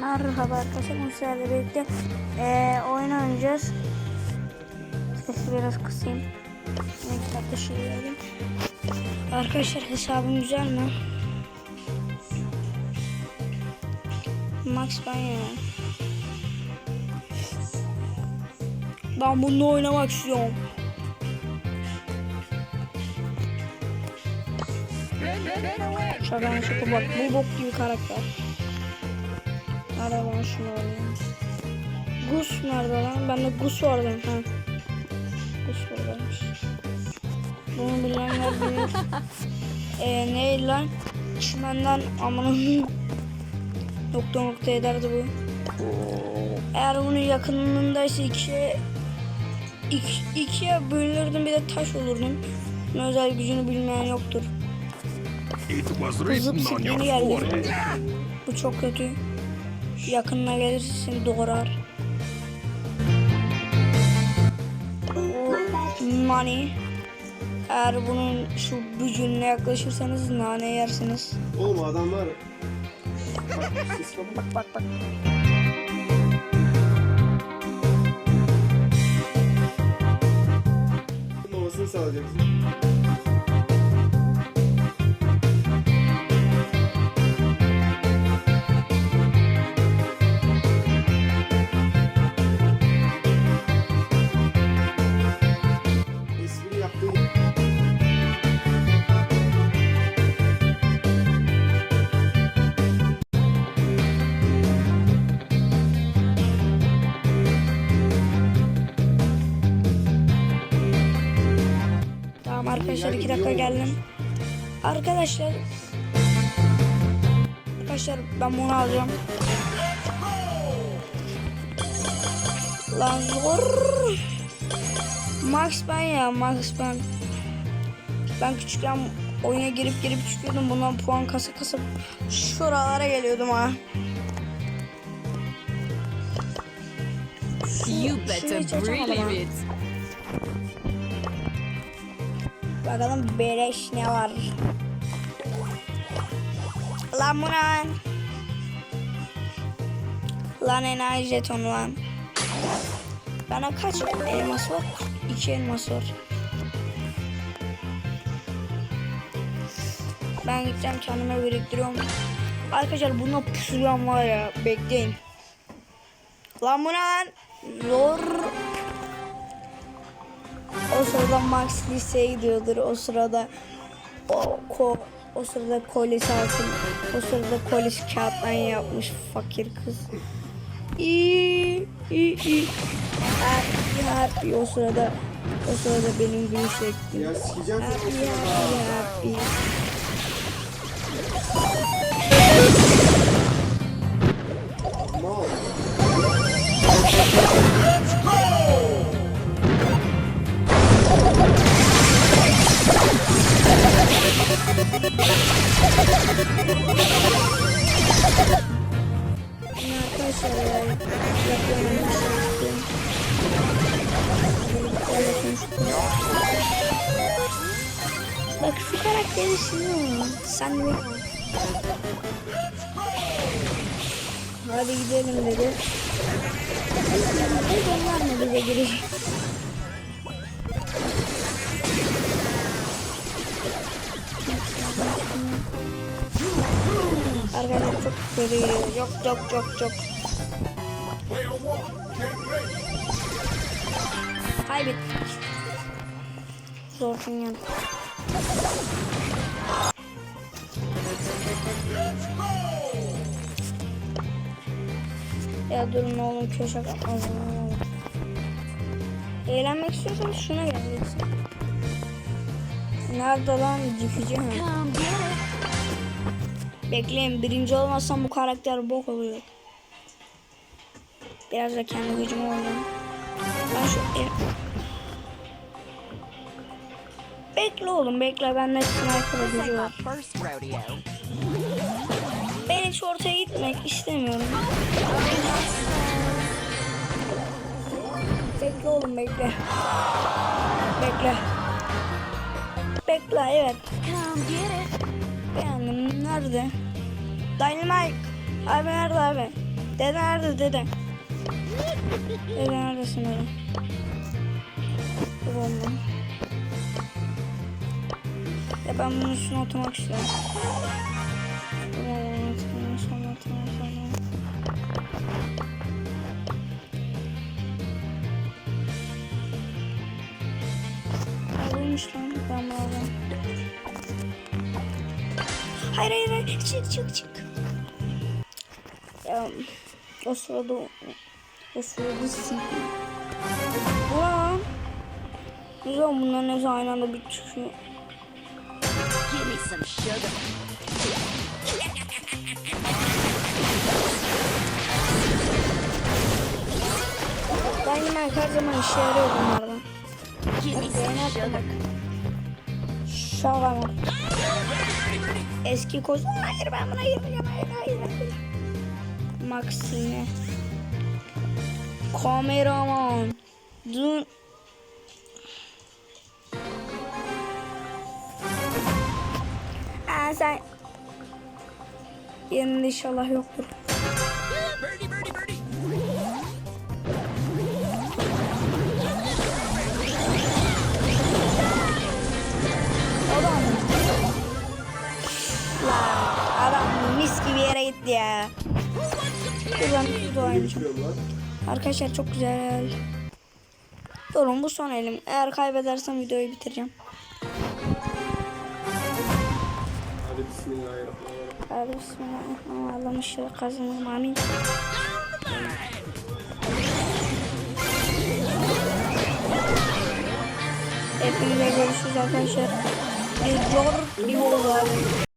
Merhaba arkadaşlar, sizlerle birlikte eee oyun oynayacağız. Sesi biraz kısayım. Ne kitapta şey. Arkadaşlar hesabım güzel mi? Max Banyo. Ben bununla oynamak istiyorum. Şaka şaka bak bu bok gibi karakter. Nerede lan şunu alayım. Gus nerede lan? Ben de Gus vardı. Ha. Gus oradaymış. Bunu bilenler bilir. Eee neydi lan? Çimenden amına nokta nokta ederdi bu. Eğer bunun yakınlığındaysa ikiye iki, ikiye bölünürdüm bir de taş olurdum. Bunun özel gücünü bilmeyen yoktur. It was written on your forehead. Bu çok kötü. Yakınına gelirse seni doğrar. O nani. Eğer bunun şu gücüne yaklaşırsanız nane yersiniz. Oğlum adamlar bak Bak bak bak. Arkadaşlar iki dakika geldim. Arkadaşlar. Arkadaşlar ben bunu alacağım. Lan zor. Max ben ya Max ben. Ben küçükken oyuna girip girip çıkıyordum. Bundan puan kasa kasa şuralara geliyordum ha. You better believe it. Bakalım beleş ne var. Lan bu ne lan? Enayi jeton lan. Bana kaç elmas var? İki elmas var. Ben gideceğim kendime biriktiriyorum. Arkadaşlar buna pusulan var ya bekleyin. Lan bu ne lan? O sırada Max liseye gidiyordur. O sırada o ko o sırada kolisi altın. O sırada kolisi kağıttan yapmış fakir kız. İyi, iyi, iyi. Happy, happy. O sırada o sırada benim gülüş şeklim. ya sikeceğim seni. happy, happy. Arkadaşlar. Bak şu karakteri şimdi Sen de Hadi gidelim dedi. Hadi onlar mı bize girecek? Arkadaşlar çok kötü. Yok yok yok yok. Kaybettik. Zor yani. Ya durun oğlum köşe kapmaz. Eğlenmek istiyorsan şuna geleceksin. Nerede lan dikici ha? Bekleyin birinci olmazsam bu karakter bok oluyor. Biraz da kendi gücümü oynayayım. Ben şu... Bekle oğlum bekle bende sniper This gücü var. Ben hiç ortaya gitmek istemiyorum. Bekle oğlum bekle. Bekle. Bekle evet. Come get it. Beğendim. Nerede? Dynamite. Abi nerede abi? Dede nerede dede? Dede neredesin oğlum. Ya ben bunun üstüne oturmak istiyorum. Hayır hayır hayır çık çık çık. Ya o sırada o sırada sikeyim. Ulan. Güzel bunların hepsi aynı anda bir çıkıyor. Give me some sugar. Dynamite her zaman işe yarıyor bunlardan. Give me some sugar. Şaka mı? Eski koz. Hayır ben buna girmeyeceğim. Hayır hayır hayır. Maxine. Kameraman. Dün. Aa sen. Yanında inşallah yoktur. Ben oynayacağım. Arkadaşlar çok güzel. Durun bu son elim. Eğer kaybedersem videoyu bitireceğim. Hadi bismillahirrahmanirrahim. Hadi bismillahirrahmanirrahim. Allah'ım inşallah kazanırım. Amin. Hepinize görüşürüz arkadaşlar. Bir zor bir oldu abi.